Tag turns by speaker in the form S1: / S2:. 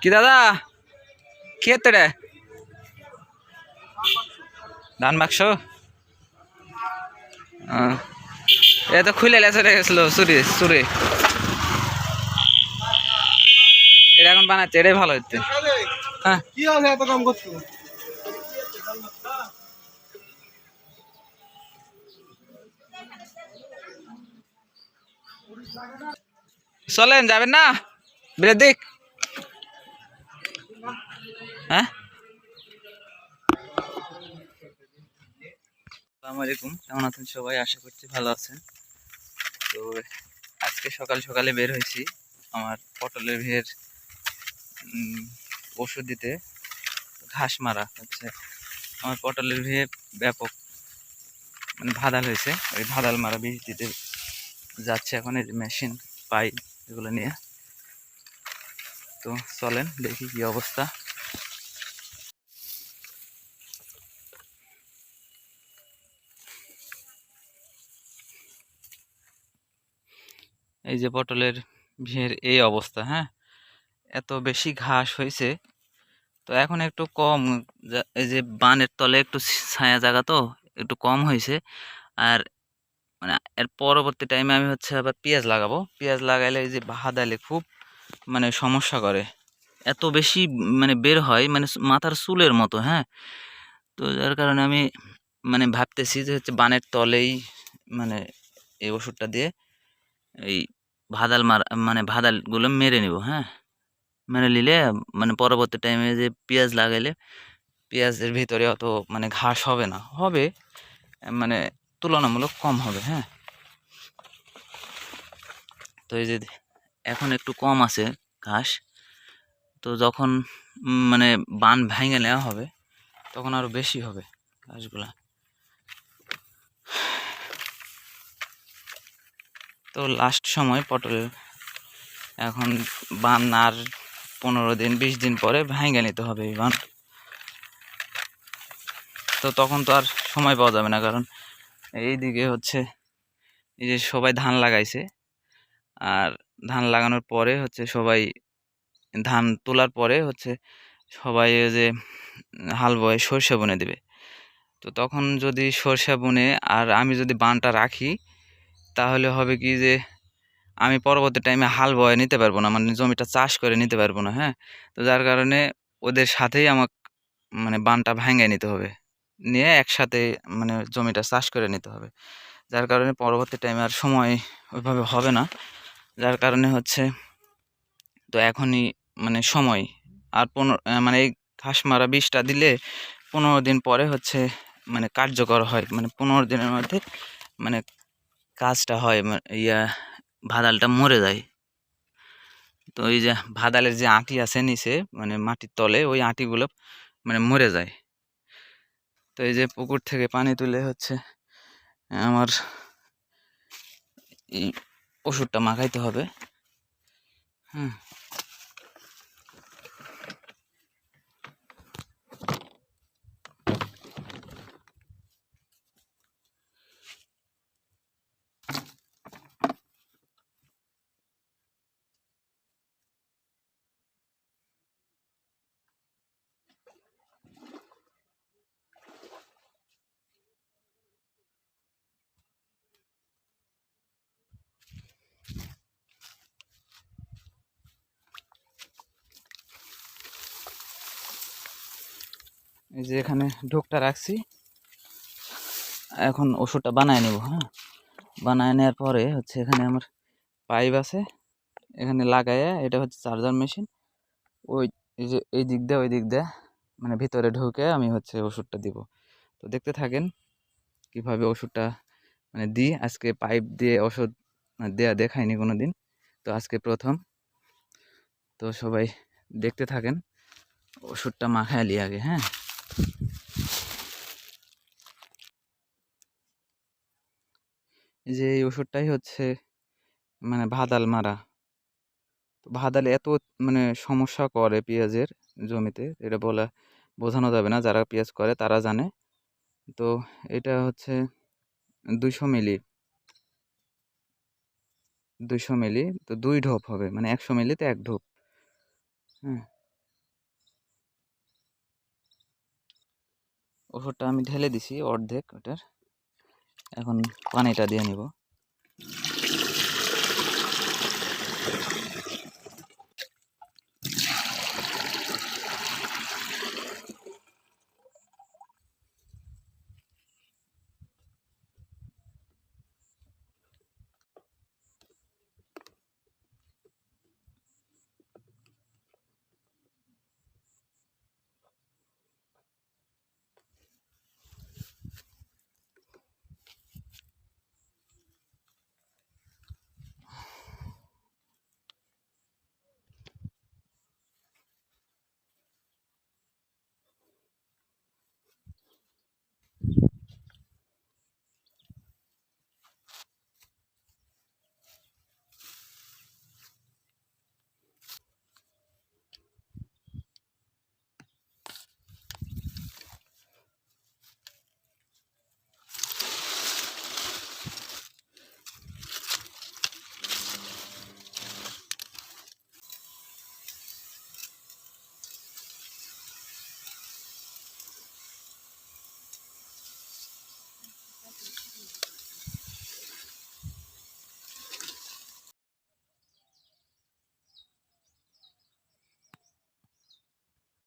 S1: কি দাদা? হচ্ছে রে? ধান বাক্স এ তো খুলে লেছে গেছিল চুরি চুরি। এটা এখন বানাচ্ছে, এটাই ভালো হচ্ছে। হ্যাঁ।
S2: কি আছে এত কাম করছ?
S1: চলেন, যাবেন না? দিক। হ্যাঁ? কেমন আছেন সবাই? আশা করছি ভালো আছেন। তো আজকে সকাল সকালে বের হয়েছি আমার পটলের ভিড় ওষুধ দিতে। ঘাস মারা হচ্ছে। আমার পটলের ভিড় ব্যাপক মানে ভাদাল হয়েছে। ওই ভাদাল মারা বিষ দিতে যাচ্ছে এখন এই মেশিন পাইপ এগুলো নিয়ে। তো চলেন দেখি কি অবস্থা। এই যে পটলের ভিড়, এই অবস্থা হ্যাঁ? এত বেশি ঘাস হয়েছে। তো এখন একটু কম এই যে বানের তলে একটু ছায়া জায়গা তো, একটু কম হয়েছে। আর মানে এর পরবর্তী টাইমে আমি হচ্ছে আবার পেঁয়াজ লাগাবো। পেঁয়াজ লাগাইলে এই যে ভাদালে খুব মানে সমস্যা করে। এত বেশি মানে বের হয় মানে মাথার চুলের মতো হ্যাঁ? তো যার কারণে আমি মানে ভাবতেছি যে হচ্ছে বানের তলেই মানে এই ওষুধটা দিয়ে এই ভাদাল মার মানে ভাদালগুলো মেরে নিব হ্যাঁ? মেরে নিলে মানে পরবর্তী টাইমে যে পেঁয়াজ লাগাইলে পেঁয়াজের ভিতরে অত মানে ঘাস হবে না। হবে মানে তুলনামূলক কম হবে হ্যাঁ? তো এই যে এখন একটু কম আছে ঘাস, তো যখন মানে বান ভেঙে নেওয়া হবে, তখন আরও বেশি হবে ঘাসগুলা। তো লাস্ট সময় পটলের এখন বান আর পনেরো দিন, বিশ দিন পরে ভেঙে নিতে হবে এই বান। তো তখন তো আর সময় পাওয়া যাবে না, কারণ এইদিকে হচ্ছে এই যে সবাই ধান লাগাইছে। আর ধান লাগানোর পরে হচ্ছে সবাই ধান তোলার পরে হচ্ছে সবাই যে হাল বয়ে সর্ষে বুনে দেবে। তো তখন যদি সর্ষে বুনে আর আমি যদি বানটা রাখি, তাহলে হবে কি যে আমি পরবর্তী টাইমে হাল বয়ে নিতে পারব না মানে জমিটা চাষ করে নিতে পারব না হ্যাঁ? তো যার কারণে ওদের সাথেই আমাকে মানে বানটা ভেঙে নিতে হবে। নিয়ে একসাথে মানে জমিটা চাষ করে নিতে হবে। যার কারণে পরবর্তী টাইমে আর সময় ওইভাবে হবে না। যার কারণে হচ্ছে তো এখনই মানে সময় আর পনেরো মানে এই ঘাস মারা বিষটা দিলে পনেরো দিন পরে হচ্ছে মানে কার্যকর হয়। মানে পনেরো দিনের মধ্যে মানে কাজটা হয় ইয়া ভাদালটা মরে যায়। তো এই যে ভাদালের যে আঁটি আছে নিচে মানে মাটির তলে ওই আঁটিগুলো মানে মরে যায়। তো এই যে পুকুর থেকে পানি তুলে হচ্ছে আমার এই ওষুধটা মাখাইতে হবে। হুম। যে এখানে ঢোকটা রাখছি। এখন ওষুধটা বানায় নেব হ্যাঁ? বানায় নেওয়ার পরে হচ্ছে এখানে আমার পাইপ আছে। এখানে লাগাইয়া এটা হচ্ছে চার্জার মেশিন। ওই যে এই দিক দিয়ে, ওই দিক দিয়ে মানে ভিতরে ঢুকে আমি হচ্ছে ওষুধটা দিব। তো দেখতে থাকেন কীভাবে ওষুধটা মানে দিই। আজকে পাইপ দিয়ে ওষুধ দেয়া দেখায়নি কোনো দিন তো আজকে প্রথম। তো সবাই দেখতে থাকেন, ওষুধটা মাখায় লি আগে হ্যাঁ? যে এই ওষুধটাই হচ্ছে মানে ভাদাল মারা। ভাদালে এত মানে সমস্যা করে পেঁয়াজের জমিতে, এটা বলা, বোঝানো যাবে না যারা পেঁয়াজ করে তারা জানে। তো এটা হচ্ছে দুইশো মিলি। দুইশো মিলি, তো দুই ঢোপ হবে মানে একশো মিলিতে এক ঢোপ। হ্যাঁ। ওষুধটা আমি ঢেলে দিছি অর্ধেক ওটার। এখন পানিটা দিয়ে নিব।